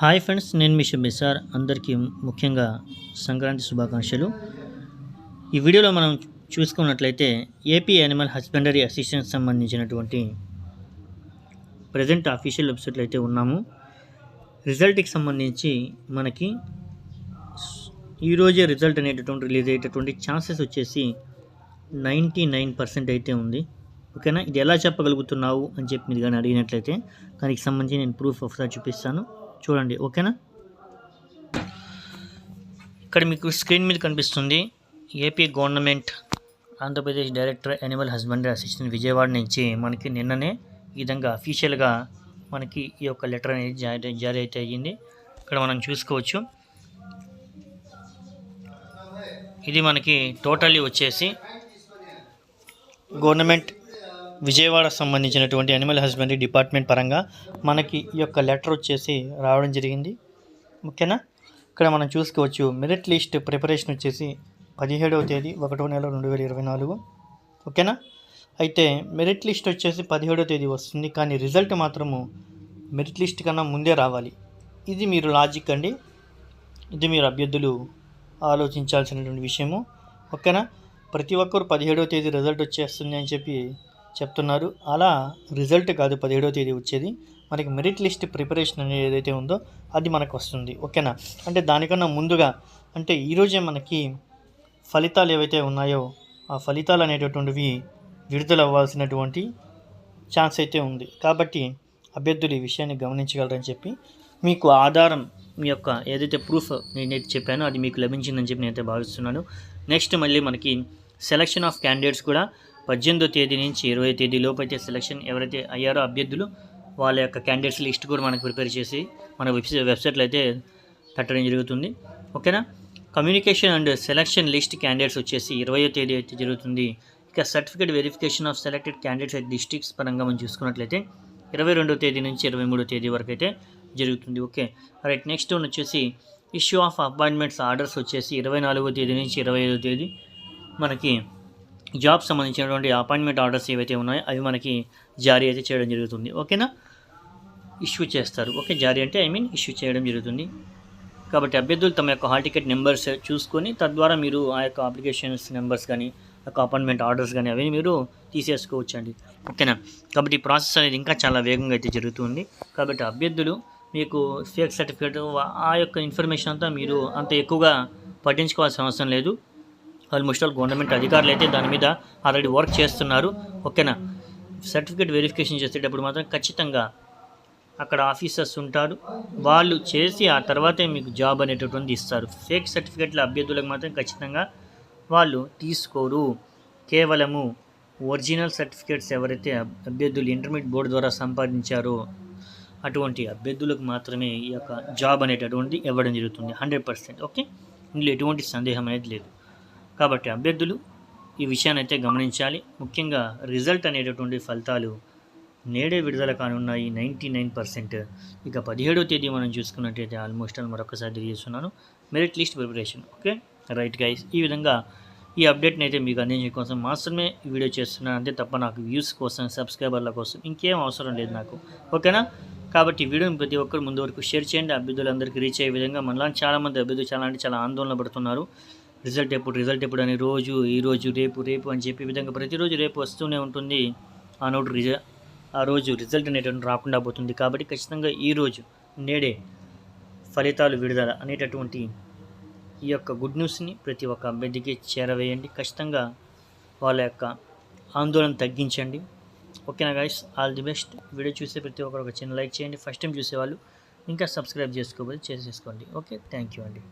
Hi friends నేను మీ షబ్బే sir. అందరికీ ముఖ్యంగా సంక్రాంతి శుభాకాంక్షలు. ఈ వీడియోలో మనం చూసుకున్నట్లయితే ఏపీ యానిమల్ హస్బెండరీ అసిస్టెంట్ సంబంధించినటువంటి ప్రజెంట్ అఫీషియల్ వెబ్సైట్లో అయితే ఉన్నాము. రిజల్ట్కి సంబంధించి మనకి ఈరోజే రిజల్ట్ అనేటటువంటి రిలీజ్ అయ్యేటటువంటి ఛాన్సెస్ వచ్చేసి నైంటీ నైన్ పర్సెంట్ అయితే ఉంది. ఓకేనా? ఇది ఎలా చెప్పగలుగుతున్నావు అని చెప్పి మీరు కానీ అడిగినట్లయితే దానికి సంబంధించి నేను ప్రూఫ్ ఒకసారి చూపిస్తాను. చూడండి ఓకేనా? ఇక్కడ మీకు స్క్రీన్ మీద కనిపిస్తుంది AP government Andhra Pradesh director animal husbandry assistant Vijayawada నుంచి మనకి నిన్ననే ఈ విధంగా అఫీషియల్గా మనకి ఈ యొక్క లెటర్ అనేది జారీ జారీ అయితే అయ్యింది. ఇక్కడ మనం చూసుకోవచ్చు. ఇది మనకి టోటల్లీ వచ్చేసి గవర్నమెంట్ విజయవాడ సంబంధించినటువంటి అనిమల్ హస్బెండరీ డిపార్ట్మెంట్ పరంగా మనకి ఈ యొక్క లెటర్ వచ్చేసి రావడం జరిగింది. ఓకేనా ఇక్కడ మనం చూసుకోవచ్చు మెరిట్ లిస్ట్ ప్రిపరేషన్ వచ్చేసి పదిహేడవ తేదీ ఒకటో నెల రెండు వేల ఇరవై నాలుగు. ఓకేనా? అయితే మెరిట్ లిస్ట్ వచ్చేసి పదిహేడవ తేదీ వస్తుంది కానీ రిజల్ట్ మాత్రము మెరిట్ లిస్ట్ కన్నా ముందే రావాలి. ఇది మీరు లాజిక్ అండి. ఇది మీరు అభ్యర్థులు ఆలోచించాల్సినటువంటి విషయము. ఓకేనా? ప్రతి ఒక్కరు పదిహేడవ తేదీ రిజల్ట్ వచ్చేస్తుంది అని చెప్పి చెప్తున్నారు. అలా రిజల్ట్ కాదు పదిహేడవ తేదీ వచ్చేది. మనకి మెరిట్ లిస్ట్ ప్రిపరేషన్ అనేది ఏదైతే ఉందో అది మనకు వస్తుంది. ఓకేనా? అంటే దానికన్నా ముందుగా అంటే ఈరోజే మనకి ఫలితాలు ఏవైతే ఉన్నాయో ఆ ఫలితాలు అనేటటువంటివి విడుదల అవ్వాల్సినటువంటి ఛాన్స్ అయితే ఉంది. కాబట్టి అభ్యర్థులు ఈ విషయాన్ని గమనించగలరని చెప్పి మీకు ఆధారం మీ యొక్క ఏదైతే ప్రూఫ్ నేనైతే చెప్పానో అది మీకు లభించిందని చెప్పి నేనైతే భావిస్తున్నాను. నెక్స్ట్ మళ్ళీ మనకి సెలక్షన్ ఆఫ్ క్యాండిడేట్స్ కూడా పద్దెనిమిదో తేదీ నుంచి ఇరవై తేదీ లోపు అయితే సెలక్షన్ ఎవరైతే అయ్యారో అభ్యర్థులు వాళ్ళ యొక్క క్యాండిడేట్స్ లిస్ట్ కూడా మనకు ప్రిపేర్ చేసి మన వెబ్సైట్ వెబ్సైట్లో అయితే పెట్టడం జరుగుతుంది. ఓకేనా? Communication and selection list candidates వచ్చేసి ఇరవయో తేదీ అయితే జరుగుతుంది. ఇక certificate verification of selected candidates at districts పరంగా మనం చూసుకున్నట్లయితే ఇరవై రెండో తేదీ నుంచి ఇరవై మూడో తేదీ వరకు అయితే జరుగుతుంది. ఓకే? రైట్ నెక్స్ట్ వన్ వచ్చేసి ఇష్యూ ఆఫ్ అపాయింట్మెంట్స్ ఆర్డర్స్ వచ్చేసి ఇరవై నాలుగో తేదీ నుంచి ఇరవై ఐదో తేదీ మనకి జాబ్ సంబంధించినటువంటి అపాయింట్మెంట్ ఆర్డర్స్ ఏవైతే ఉన్నాయో అవి మనకి జారీ అయితే చేయడం జరుగుతుంది. ఓకేనా? ఇష్యూ చేస్తారు. ఓకే జారీ అంటే ఐ మీన్ ఇష్యూ చేయడం జరుగుతుంది. కాబట్టి అభ్యర్థులు తమ యొక్క హాల్ టికెట్ నెంబర్స్ చూసుకొని తద్వారా మీరు ఆ యొక్క అప్లికేషన్స్ నెంబర్స్ కానీ యొక్క అపాయింట్మెంట్ ఆర్డర్స్ కానీ అవి మీరు తీసేసుకోవచ్చు అండి ఓకేనా? కాబట్టి ఈ ప్రాసెస్ అనేది ఇంకా చాలా వేగంగా అయితే జరుగుతుంది. కాబట్టి అభ్యర్థులు మీకు ఫేక్ సర్టిఫికేట్ ఆ యొక్క ఇన్ఫర్మేషన్ అంతా మీరు అంత ఎక్కువగా పట్టించుకోవాల్సిన అవసరం లేదు. ఆల్మోస్ట్ ఆల్ గవర్నమెంట్ అధికారులు అయితే దాని మీద ఆల్రెడీ వర్క్ చేస్తున్నారు. ఓకేనా? సర్టిఫికేట్ వెరిఫికేషన్ చేసేటప్పుడు మాత్రం ఖచ్చితంగా అక్కడ ఆఫీసర్స్ ఉంటారు. వాళ్ళు చేసి ఆ తర్వాతే మీకు జాబ్ అనేటటువంటి ఇస్తారు. ఫేక్ సర్టిఫికేట్ల అభ్యర్థులకు మాత్రం ఖచ్చితంగా వాళ్ళు తీసుకోరు. కేవలము ఒరిజినల్ సర్టిఫికేట్స్ ఎవరైతే అభ్యర్థులు ఇంటర్మీడియట్ బోర్డు ద్వారా సంపాదించారో అటువంటి అభ్యర్థులకు మాత్రమే ఈ యొక్క జాబ్ అనేటటువంటి ఇవ్వడం జరుగుతుంది. Hundred percent okay? ఇందులో ఎటువంటి సందేహం అనేది లేదు. కాబట్టి అభ్యర్థులు ఈ విషయాన్ని అయితే గమనించాలి. ముఖ్యంగా రిజల్ట్ అనేటటువంటి ఫలితాలు నేడే విడుదల కానున్నాయి నైంటీ నైన్ పర్సెంట్. ఇక పదిహేడో తేదీ మనం చూసుకున్నట్టయితే ఆల్మోస్ట్ అని మరొకసారి తెలియజేస్తున్నాను. Merit list preparation okay? Right guys ఈ విధంగా ఈ అప్డేట్ని అయితే మీకు అందించడం కోసం మాత్రమే ఈ వీడియో చేస్తున్నాను. అంతే తప్ప నాకు వ్యూస్ కోసం సబ్స్క్రైబర్ల కోసం ఇంకేం అవసరం లేదు నాకు. ఓకేనా? కాబట్టి వీడియోని ప్రతి ఒక్కరు ముందు వరకు షేర్ చేయండి. అభ్యర్థులందరికీ రీచ్ అయ్యే విధంగా మనలాంటి చాలామంది అభ్యర్థులు చాలా అంటే చాలా ఆందోళన పడుతున్నారు. రిజల్ట్ ఎప్పుడు రిజల్ట్ ఎప్పుడు అని రోజు ఈరోజు రేపు రేపు అని చెప్పి విధంగా ప్రతిరోజు రేపు వస్తూనే ఉంటుంది. ఆ నోటు రిజ ఆ రోజు రిజల్ట్ అనేటువంటి రాకుండా పోతుంది. కాబట్టి ఖచ్చితంగా ఈరోజు నేడే ఫలితాలు విడుదల అనేటటువంటి ఈ యొక్క గుడ్ న్యూస్ని ప్రతి ఒక్క అభ్యర్థికి చేరవేయండి. ఖచ్చితంగా వాళ్ళ యొక్క ఆందోళన తగ్గించండి. ఓకేనా guys all the best video చూసే ప్రతి ఒక్కరు ఒక చిన్న లైక్ చేయండి. ఫస్ట్ టైం చూసేవాళ్ళు ఇంకా సబ్స్క్రైబ్ చేసుకోవాలి చేసేసుకోండి. ఓకే థ్యాంక్ యూ అండి.